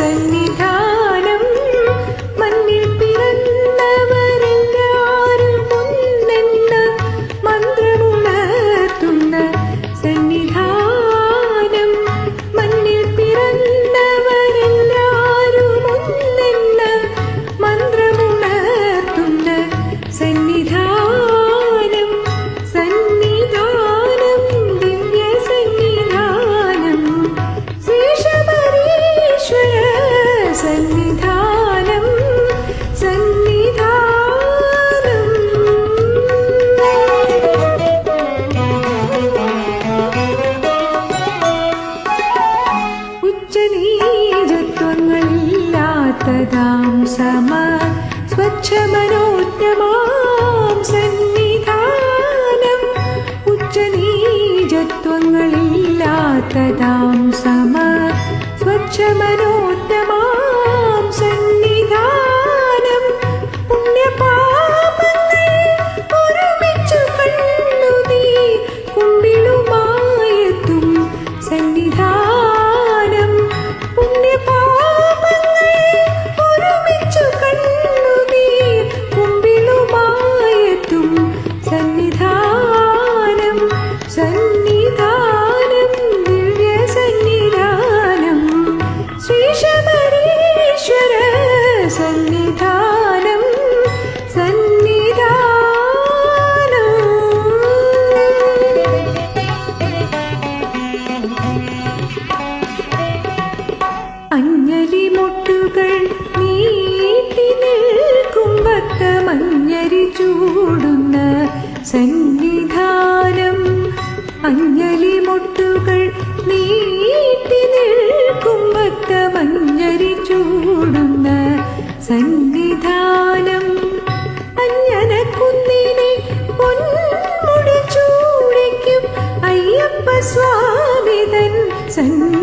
en Sannidhanam Sannidhanam. ഉച്ചനീചത്വങ്ങളില്ലാത്തതാം സമ സ്വച്ഛമനോജ്ഞമാം സന്നിധാനം. ഉച്ചനീചത്വങ്ങളില്ലാത്തതാം സമ स्वच्छ സന്നിധാനം സന്നിധാനം. അഞ്ഞലി മുട്ടുകൾ ചൂടുന്ന സന്നിധാനം. അഞ്ഞലി സന്നിധാനം. അഞ്ഞന കുന്നിനെ പൊന്മുടി ചൂടിക്കും. അയ്യപ്പ സ്വാമിതൻ സന്നിധാനം